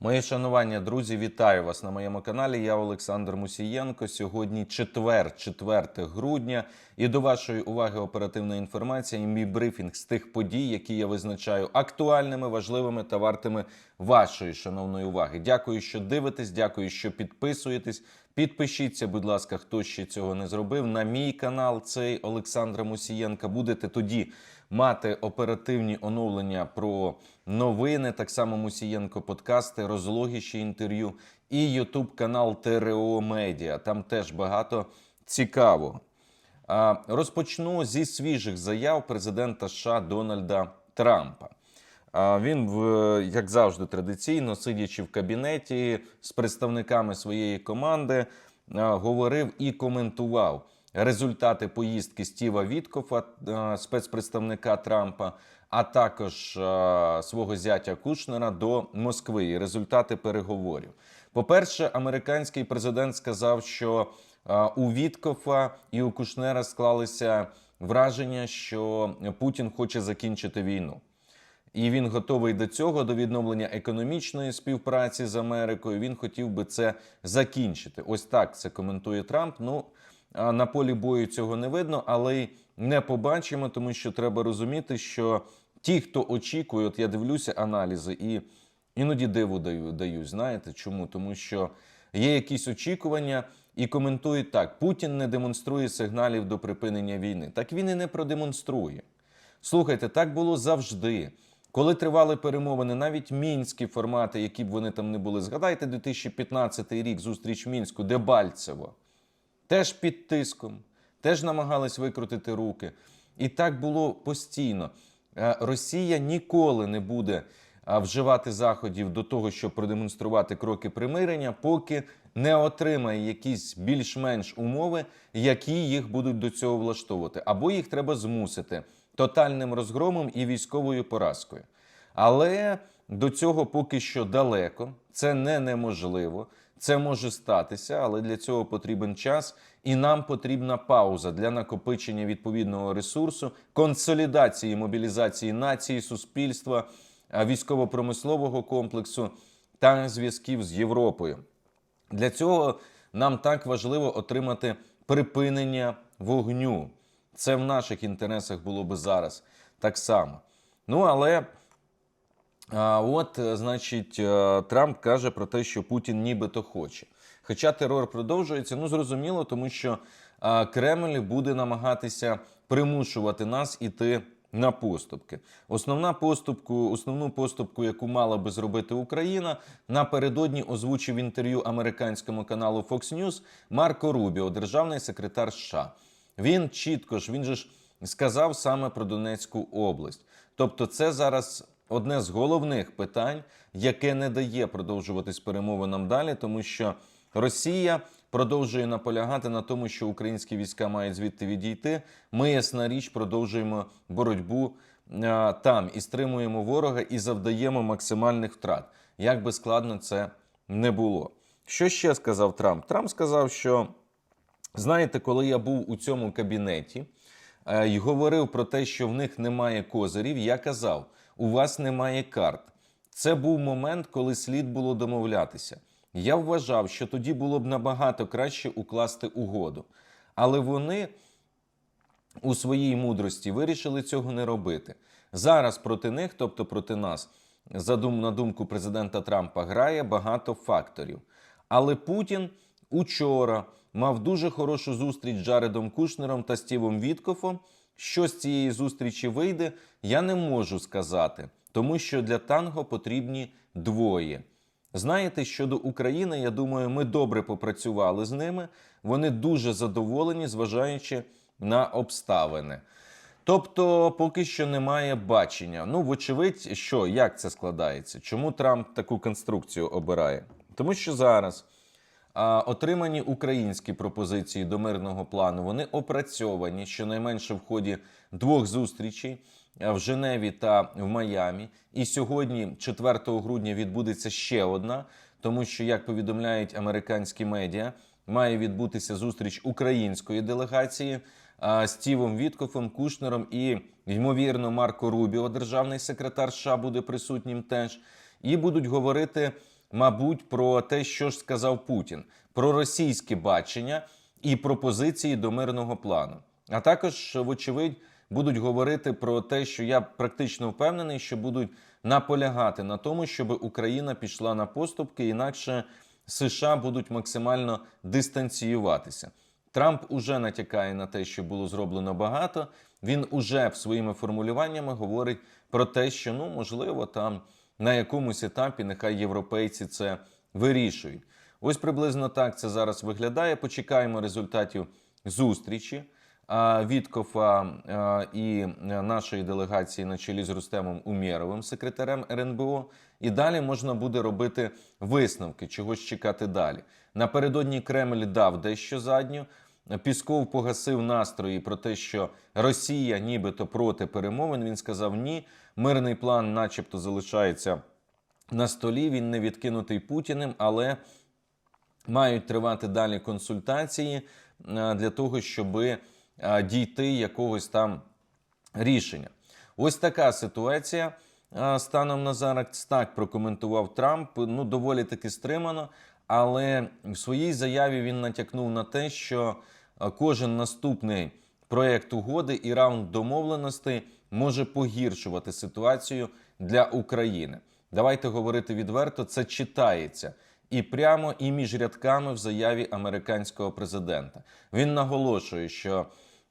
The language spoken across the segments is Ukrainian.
Моє шанування, друзі, вітаю вас на моєму каналі. Я Олександр Мусієнко. Сьогодні четвер, 4 грудня. І до вашої уваги оперативна інформація і мій брифінг з тих подій, які я визначаю актуальними, важливими та вартими вашої шановної уваги. Дякую, що дивитесь. Дякую, що підписуєтесь. Підпишіться, будь ласка, хто ще цього не зробив. На мій канал цей Олександра Мусієнка. Будете тоді мати оперативні оновлення про новини. Так само Мусієнко подкасти, розлогіші інтерв'ю і Ютуб канал ТРО Медіа. Там теж багато цікавого. Розпочну зі свіжих заяв президента США Дональда Трампа. Він, як завжди, традиційно, сидячи в кабінеті з представниками своєї команди, говорив і коментував результати поїздки Стіва Віткофа, спецпредставника Трампа, а також свого зятя Кушнера до Москви і результати переговорів. По-перше, американський президент сказав, що у Віткофа і у Кушнера склалися враження, що Путін хоче закінчити війну. І він готовий до цього, до відновлення економічної співпраці з Америкою. Він хотів би це закінчити. Ось так це коментує Трамп. Ну на полі бою цього не видно, але й не побачимо, тому що треба розуміти, що ті, хто очікує, от я дивлюся аналізи і іноді диву даю, даю. Знаєте чому? Тому що є якісь очікування і коментують так: Путін не демонструє сигналів до припинення війни. Так він і не продемонструє. Слухайте, так було завжди. Коли тривали перемовини, навіть мінські формати, які б вони там не були. Згадайте 2015 рік, зустріч в мінську, Дебальцево. Теж під тиском, теж намагались викрутити руки. І так було постійно. Е, Росія ніколи не буде вживати заходів до того, щоб продемонструвати кроки примирення, поки не отримає якісь більш-менш умови, які їх будуть до цього влаштовувати, або їх треба змусити тотальним розгромом і військовою поразкою. Але до цього поки що далеко, це не неможливо. Це може статися, але для цього потрібен час, і нам потрібна пауза для накопичення відповідного ресурсу, консолідації, мобілізації нації, суспільства, військово-промислового комплексу та зв'язків з Європою. Для цього нам так важливо отримати припинення вогню. Це в наших інтересах було би зараз так само. Ну але от, е, значить, е, Трамп каже про те, що Путін нібито хоче. Хоча терор продовжується, ну зрозуміло, тому що Кремль буде намагатися примушувати нас іти на поступки. Основна поступку, основну поступку, яку мала би зробити Україна, напередодні озвучив інтерв'ю американському каналу Fox News Марко Рубіо, державний секретар США. Він чітко ж він же ж сказав саме про Донецьку область. Тобто, це зараз одне з головних питань, яке не дає продовжуватись перемовинам далі, тому що Росія продовжує наполягати на тому, що українські війська мають звідти відійти. Ми, ясна річ, продовжуємо боротьбу а, там і стримуємо ворога і завдаємо максимальних втрат. Як би складно це не було. Що ще сказав Трамп? Трамп сказав, що Знаєте, коли я був у цьому кабінеті е, і говорив про те, що в них немає козирів, я казав: у вас немає карт. Це був момент, коли слід було домовлятися. Я вважав, що тоді було б набагато краще укласти угоду. Але вони у своїй мудрості вирішили цього не робити. Зараз проти них, тобто проти нас, задум, на думку президента Трампа, грає багато факторів. Але Путін учора мав дуже хорошу зустріч з Джаредом Кушнером та Стівом Віткофом. Що з цієї зустрічі вийде, я не можу сказати, тому що для танго потрібні двоє. Знаєте, щодо України, я думаю, ми добре попрацювали з ними. Вони дуже задоволені, зважаючи на обставини. Тобто, поки що немає бачення. Ну, вочевидь, що як це складається? Чому Трамп таку конструкцію обирає? Тому що зараз отримані українські пропозиції до мирного плану вони опрацьовані щонайменше в ході двох зустрічей в Женеві та в Майамі. І сьогодні, 4 грудня, відбудеться ще одна, тому що, як повідомляють американські медіа, має відбутися зустріч української делегації а, Стівом Віткофом, Кушнером і, ймовірно, Марко Рубіо, державний секретар США, буде присутнім теж. І будуть говорити мабуть, про те, що ж сказав Путін, про російське бачення і пропозиції до мирного плану. А також, вочевидь, будуть говорити про те, що я практично впевнений, що будуть наполягати на тому, щоб Україна пішла на поступки, інакше США будуть максимально дистанціюватися. Трамп уже натякає на те, що було зроблено багато. Він уже своїми формулюваннями говорить про те, що ну можливо там на якомусь етапі нехай європейці це вирішують. Ось приблизно так це зараз виглядає. Почекаємо результатів зустрічі Віткофа і нашої делегації на чолі з Рустемом Умєровим, секретарем РНБО. І далі можна буде робити висновки, чогось чекати далі. Напередодні Кремль дав дещо задню. Пісков погасив настрої про те, що Росія нібито проти перемовин. Він сказав ні. Мирний план, начебто, залишається на столі. Він не відкинутий Путіним, але мають тривати далі консультації е, для того, щоб дійти якогось там рішення. Ось така ситуація. е, Станом на зараз так прокоментував Трамп. Ну доволі таки стримано. Але в своїй заяві він натякнув на те, що е, кожен наступний проект угоди і раунд домовленостей може погіршувати ситуацію для України. Давайте говорити відверто, це читається і прямо, і між рядками в заяві американського президента. Він наголошує, що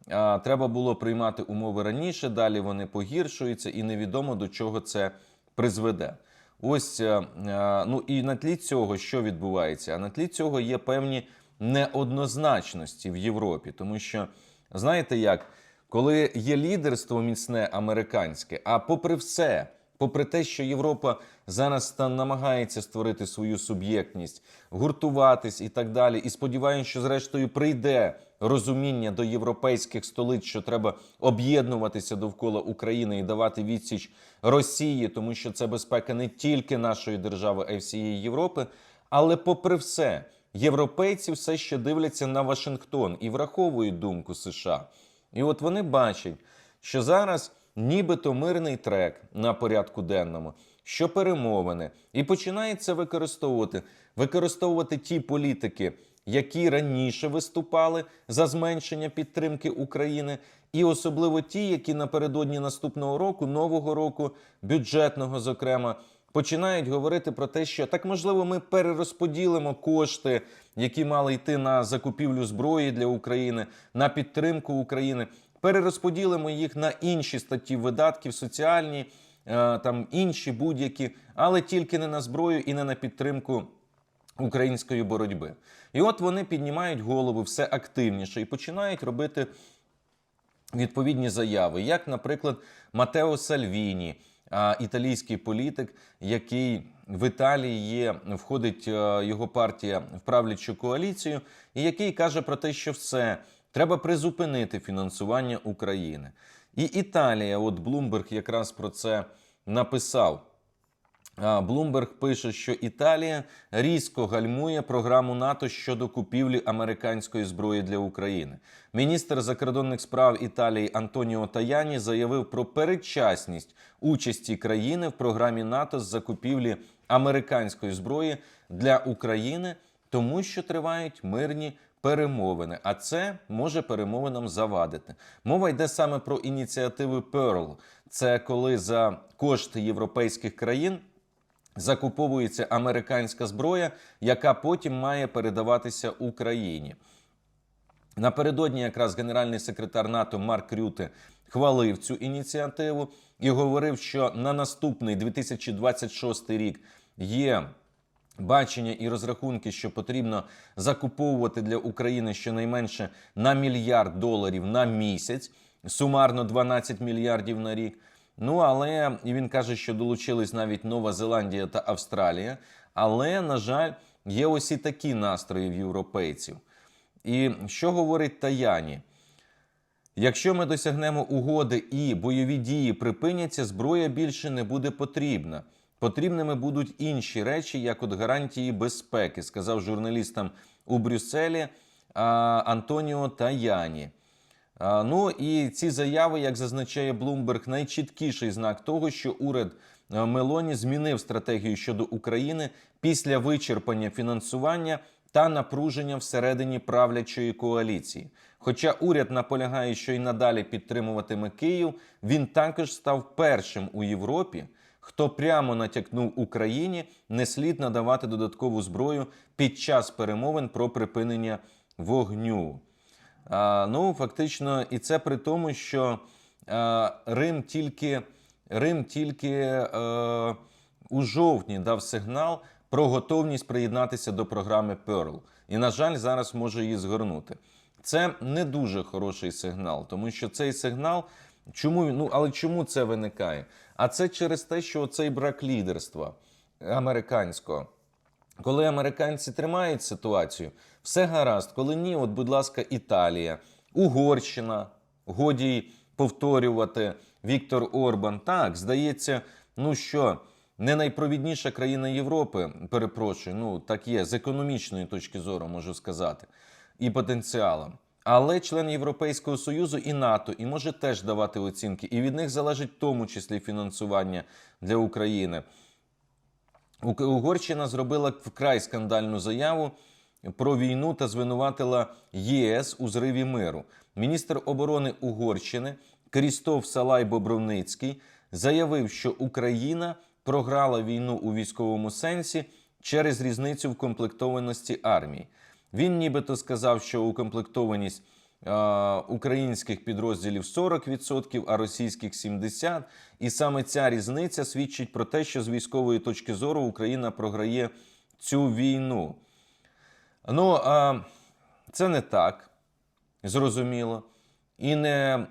а, треба було приймати умови раніше, далі вони погіршуються, і невідомо до чого це призведе. Ось е, е, ну і на тлі цього, що відбувається? А на тлі цього є певні неоднозначності в Європі, тому що знаєте як, коли є лідерство міцне американське, а попри все, попри те, що Європа зараз там намагається створити свою суб'єктність, гуртуватись і так далі, і сподіваюся, що зрештою прийде розуміння до європейських столиць, що треба об'єднуватися довкола України і давати відсіч Росії, тому що це безпека не тільки нашої держави, а й всієї Європи. Але, попри все, європейці все ще дивляться на Вашингтон і враховують думку США. І от вони бачать, що зараз нібито мирний трек на порядку денному, що перемовини, і починається використовувати використовувати ті політики, які раніше виступали за зменшення підтримки України, і особливо ті, які напередодні наступного року, нового року, бюджетного, зокрема. Починають говорити про те, що так можливо ми перерозподілимо кошти, які мали йти на закупівлю зброї для України, на підтримку України. Перерозподілимо їх на інші статті видатків, соціальні, е, там інші будь-які, але тільки не на зброю і не на підтримку української боротьби. І от вони піднімають голови все активніше і починають робити відповідні заяви, як, наприклад, Матео Сальвіні, італійський політик, який в Італії є, входить е, його партія в правлячу коаліцію, і який каже про те, що все треба призупинити фінансування України. І Італія, от Блумберг якраз про це написав. Блумберг пише, що Італія різко гальмує програму НАТО щодо купівлі американської зброї для України. Міністр закордонних справ Італії Антоніо Таяні заявив про передчасність участі країни в програмі НАТО з закупівлі американської зброї для України, тому що тривають мирні. Перемовини, а це може перемовинам завадити. Мова йде саме про ініціативи Pearl. Це коли за кошти європейських країн закуповується американська зброя, яка потім має передаватися Україні. Напередодні якраз генеральний секретар НАТО Марк Рюте хвалив цю ініціативу і говорив, що на наступний 2026 рік є. Бачення і розрахунки, що потрібно закуповувати для України щонайменше на мільярд доларів на місяць, сумарно 12 мільярдів на рік. Ну але і він каже, що долучились навіть Нова Зеландія та Австралія. Але, на жаль, є ось і такі настрої в європейців. І що говорить Таяні? Якщо ми досягнемо угоди і бойові дії припиняться, зброя більше не буде потрібна. Потрібними будуть інші речі, як от гарантії безпеки, сказав журналістам у Брюсселі Антоніо Таяні. Ну і ці заяви, як зазначає Блумберг, найчіткіший знак того, що уряд е, Мелоні змінив стратегію щодо України після вичерпання фінансування та напруження всередині правлячої коаліції. Хоча уряд наполягає, що й надалі підтримуватиме Київ, він також став першим у Європі, хто прямо натякнув Україні не слід надавати додаткову зброю під час перемовин про припинення вогню. Ну, фактично, і це при тому, що а, Рим тільки, Рим тільки е, у жовтні дав сигнал про готовність приєднатися до програми Pearl. І, на жаль, зараз може її згорнути. Це не дуже хороший сигнал, тому що цей сигнал. Чому ну але чому це виникає? А це через те, що цей брак лідерства американського. Коли американці тримають ситуацію, все гаразд. Коли ні, от, будь ласка, Італія, Угорщина, годі повторювати Віктор Орбан. Так, здається, ну що, не найпровідніша країна Європи, перепрошую, ну так є, з економічної точки зору можу сказати, і потенціалом. Але член Європейського Союзу і НАТО і може теж давати оцінки, і від них залежить в тому числі фінансування для України. Угорщина зробила вкрай скандальну заяву про війну та звинуватила ЄС у зриві миру. Міністр оборони Угорщини Крістоф Салай Бобровницький заявив, що Україна програла війну у військовому сенсі через різницю в комплектованості армії. Він нібито сказав, що укомплектованість українських підрозділів 40%, а російських 70%. І саме ця різниця свідчить про те, що з військової точки зору Україна програє цю війну. Ну, це не так, зрозуміло. І не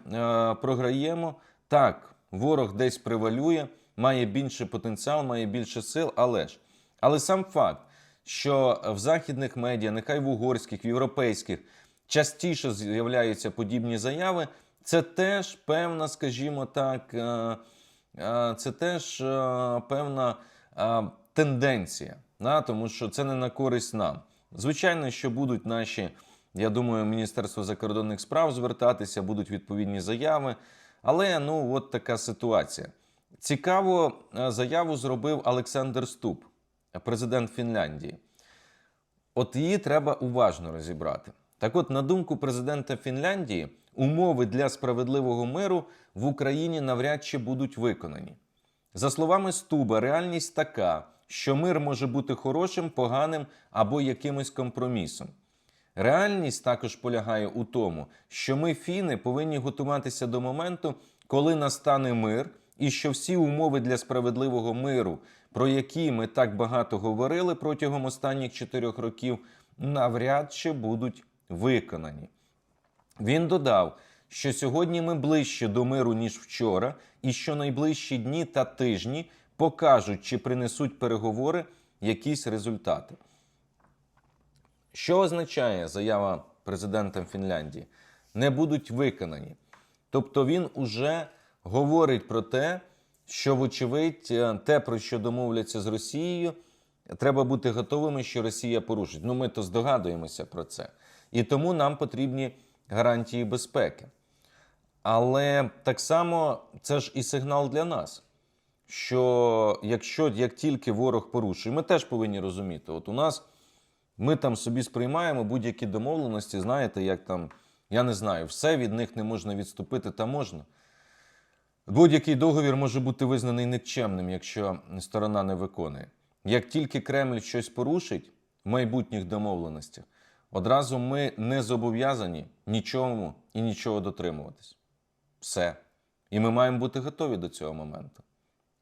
програємо. Так, ворог десь превалює, має більше потенціал, має більше сил, але ж. Але сам факт, що в західних медіа, нехай в угорських, в європейських, частіше з'являються подібні заяви, це теж певна, скажімо так, е, е, це теж е, певна тенденція, тому що це не на користь нам. Звичайно, що будуть наші, я думаю, Міністерство закордонних справ звертатися, будуть відповідні заяви. Але ну от така ситуація. Цікаво, заяву зробив Олександр Ступ, президент Фінляндії. От її треба уважно розібрати. Так от, на думку президента Фінляндії, умови для справедливого миру в Україні навряд чи будуть виконані. За словами Стуба, реальність така, що мир може бути хорошим, поганим або якимось компромісом. Реальність також полягає у тому, що ми, фіни, повинні готуватися до моменту, коли настане мир, і що всі умови для справедливого миру, про які ми так багато говорили протягом останніх чотирьох років, навряд чи будуть виконані. Він додав, що сьогодні ми ближче до миру, ніж вчора, і що найближчі дні та тижні покажуть, чи принесуть переговори якісь результати. Що означає заява президента Фінляндії? Не будуть виконані. Тобто він уже говорить про те, що, вочевидь, е, те, про що домовляться з Росією, треба бути готовими, що Росія порушить. Ну, ми то здогадуємося про це. І тому нам потрібні гарантії безпеки. Але так само це ж і сигнал для нас, що якщо як тільки ворог порушує, ми теж повинні розуміти, от у нас ми там собі сприймаємо будь-які домовленості, знаєте, як там, я не знаю, все від них не можна відступити та можна. Будь-який договір може бути визнаний нікчемним, якщо сторона не виконує. Як тільки Кремль щось порушить в майбутніх домовленостях, одразу ми не зобов'язані нічому і нічого дотримуватись. Все. І ми маємо бути готові до цього моменту.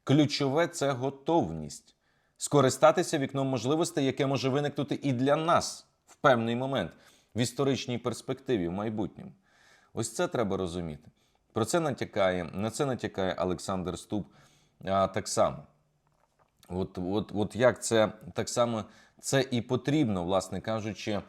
Ключове це готовність скористатися вікном можливостей, яке може виникнути і для нас в певний момент в історичній перспективі в майбутньому. Ось це треба розуміти. Про це натякає, на це натякає Олександр Ступ а, так само. От, от, от як це так само це і потрібно, власне кажучи,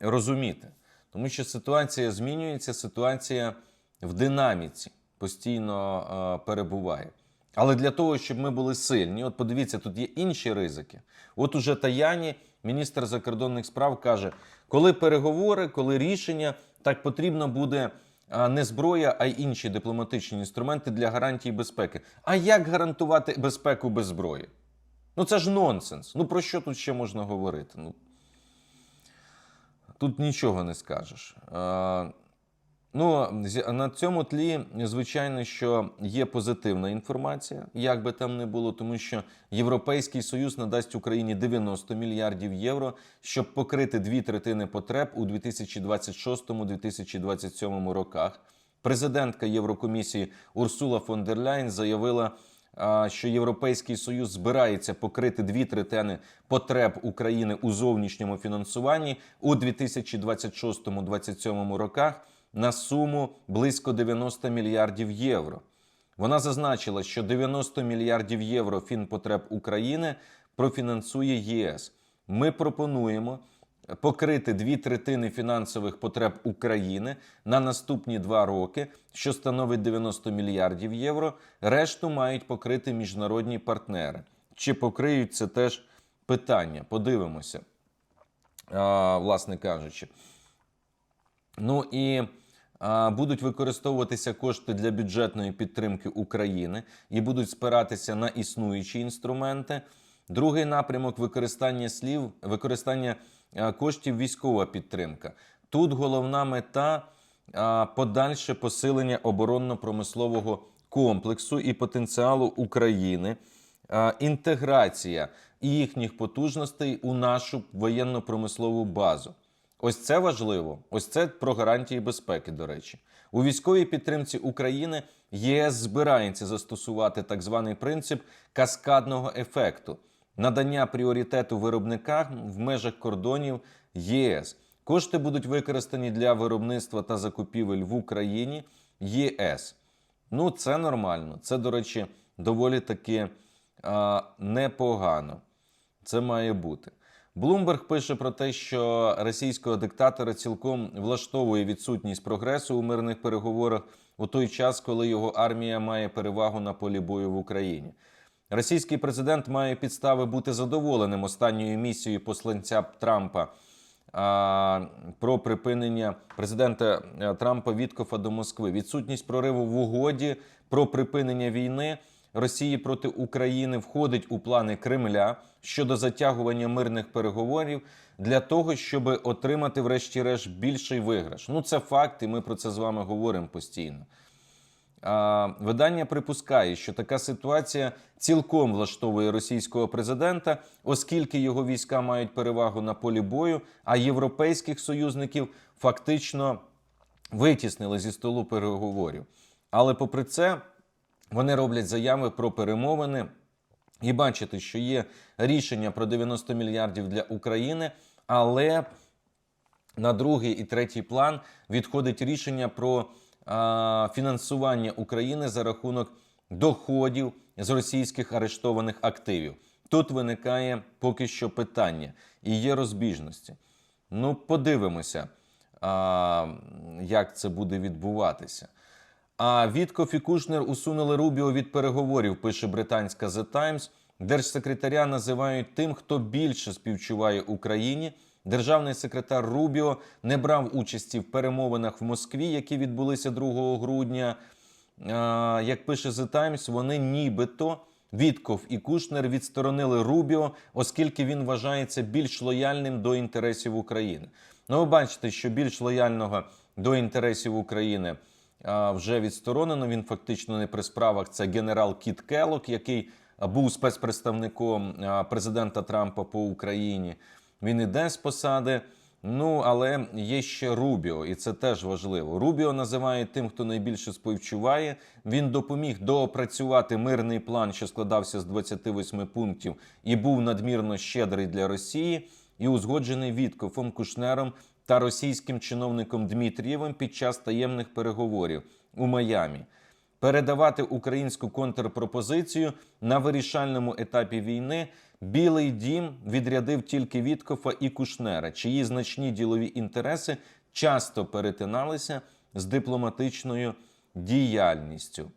розуміти. Тому що ситуація змінюється, ситуація в динаміці постійно перебуває. Але для того, щоб ми були сильні, от подивіться, тут є інші ризики. От уже Таяні, міністр закордонних справ, каже: коли переговори, коли рішення, так потрібно буде не зброя, а й інші дипломатичні інструменти для гарантії безпеки. А як гарантувати безпеку без зброї? Ну це ж нонсенс. Ну про що тут ще можна говорити? Ну, тут нічого не скажеш. Ну, з- на цьому тлі, звичайно, що є позитивна інформація, як би там не було, тому що Європейський Союз надасть Україні 90 мільярдів євро, щоб покрити дві третини потреб у 2026-2027 роках. Президентка Єврокомісії Урсула фон дер Ляйн заявила, що Європейський Союз збирається покрити дві третини потреб України у зовнішньому фінансуванні у 2026-2027 роках на суму близько 90 мільярдів євро. Вона зазначила, що 90 мільярдів євро фінпотреб України профінансує ЄС. Ми пропонуємо покрити дві третини фінансових потреб України на наступні два роки, що становить 90 мільярдів євро. Решту мають покрити міжнародні партнери. Чи покриють це теж питання? Подивимося, а, власне кажучи. Ну і а, будуть використовуватися кошти для бюджетної підтримки України і будуть спиратися на існуючі інструменти. Другий напрямок використання слів, використання коштів військова підтримка. Тут головна мета подальше посилення оборонно-промислового комплексу і потенціалу України, інтеграція їхніх потужностей у нашу воєнно-промислову базу. Ось це важливо. Ось це про гарантії безпеки, до речі. У військовій підтримці України ЄС збирається застосувати так званий принцип каскадного ефекту, надання пріоритету виробникам в межах кордонів ЄС. Кошти будуть використані для виробництва та закупівель в Україні ЄС. Ну, це нормально. Це, до речі, доволі таки а, непогано. Це має бути. Блумберг пише про те, що російського диктатора цілком влаштовує відсутність прогресу у мирних переговорах у той час, коли його армія має перевагу на полі бою в Україні. Російський президент має підстави бути задоволеним останньою місією посланця Трампа про припинення президента е, Трампа Віткофа до Москви. Відсутність прориву в угоді про припинення війни Росії проти України входить у плани Кремля щодо затягування мирних переговорів для того, щоб отримати, врешті-решт, більший виграш. Ну це факт, і ми про це з вами говоримо постійно. Видання припускає, що така ситуація цілком влаштовує російського президента, оскільки його війська мають перевагу на полі бою, а європейських союзників фактично витіснили зі столу переговорів. Але попри це, вони роблять заяви про перемовини і бачите, що є рішення про 90 мільярдів для України, але на другий і третій план відходить рішення про фінансування України за рахунок доходів з російських арештованих активів. Тут виникає поки що питання і є розбіжності. Ну, подивимося, а, як це буде відбуватися. А Віткоф і Кушнер усунули Рубіо від переговорів, пише британська The Times. Держсекретаря називають тим, хто більше співчуває Україні. Державний секретар Рубіо не брав участі в перемовинах в Москві, які відбулися 2 грудня. Як пише The Times, вони нібито Вітков і Кушнер відсторонили Рубіо, оскільки він вважається більш лояльним до інтересів України. Ну, ви бачите, що більш лояльного до інтересів України вже відсторонено. Він фактично не при справах. Це генерал Кіт Келок, який був спецпредставником президента Трампа по Україні. Він іде з посади. Ну, але є ще Рубіо, і це теж важливо. Рубіо називає тим, хто найбільше співчуває. Він допоміг доопрацювати мирний план, що складався з 28 пунктів, і був надмірно щедрий для Росії, і узгоджений Віткофом Кушнером та російським чиновником Дмитрієвим під час таємних переговорів у Майамі. Передавати українську контрпропозицію на вирішальному етапі війни Білий дім відрядив тільки Віткофа і Кушнера, чиї значні ділові інтереси часто перетиналися з дипломатичною діяльністю.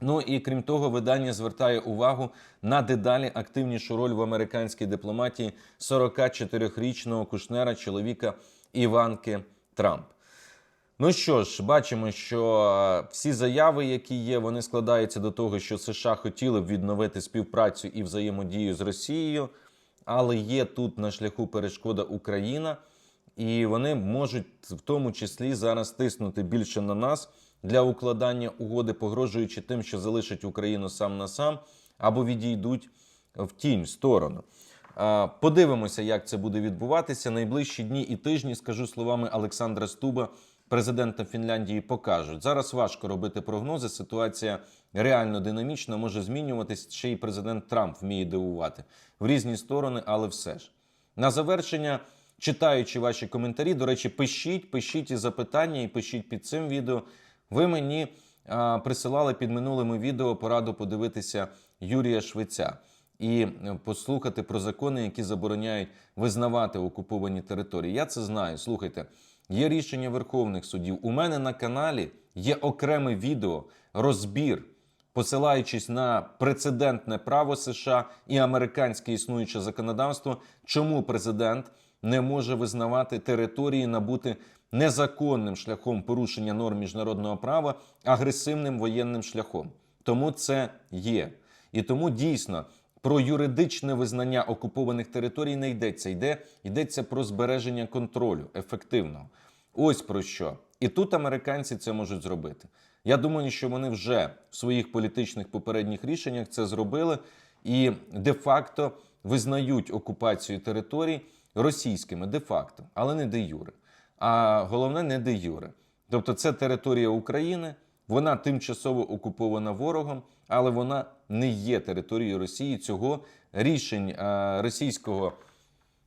Ну і крім того, видання звертає увагу на дедалі активнішу роль в американській дипломатії 44-річного Кушнера, чоловіка Іванки Трамп. Ну що ж, бачимо, що е, всі заяви, які є, вони складаються до того, що США хотіли б відновити співпрацю і взаємодію з Росією, але є тут на шляху перешкода Україна, і вони можуть в тому числі зараз тиснути більше на нас для укладання угоди, погрожуючи тим, що залишать Україну сам на сам або відійдуть в тінь сторону. Подивимося, як це буде відбуватися. Найближчі дні і тижні, скажу словами Олександра Стуба, президента Фінляндії, покажуть. Зараз важко робити прогнози. Ситуація реально динамічна, може змінюватись. Ще й президент Трамп вміє дивувати в різні сторони, але все ж. На завершення, читаючи ваші коментарі, до речі, пишіть, пишіть і запитання, і пишіть під цим відео. Ви мені а, присилали під минулими відео пораду подивитися Юрія Швеця і е, послухати про закони, які забороняють визнавати окуповані території. Я це знаю. Слухайте, є рішення верховних судів. У мене на каналі є окреме відео, розбір, посилаючись на прецедентне право США і американське існуюче законодавство, чому президент не може визнавати території, набути незаконним шляхом порушення норм міжнародного права, агресивним воєнним шляхом. Тому це є. І тому дійсно про юридичне визнання окупованих територій не йдеться. Йде, йдеться про збереження контролю ефективного. Ось про що. І тут американці це можуть зробити. Я думаю, що вони вже в своїх політичних попередніх рішеннях це зробили і де-факто визнають окупацію територій російськими де-факто, але не де юре. А головне не де юре. Тобто це територія України, вона тимчасово окупована ворогом, але вона не є територією Росії. Цього рішень е, російського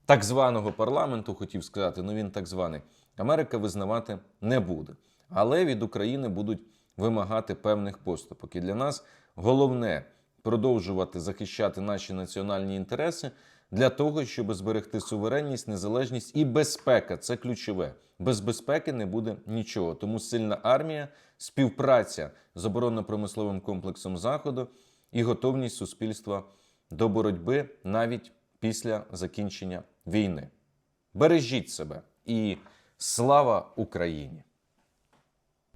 так званого парламенту, хотів сказати, ну він так званий, Америка визнавати не буде. Але від України будуть вимагати певних поступок. І для нас головне продовжувати захищати наші національні інтереси для того, щоб зберегти суверенність, незалежність і безпека. Це ключове. Без безпеки не буде нічого. Тому сильна армія, співпраця з оборонно-промисловим комплексом Заходу і готовність суспільства до боротьби навіть після закінчення війни. Бережіть себе і слава Україні!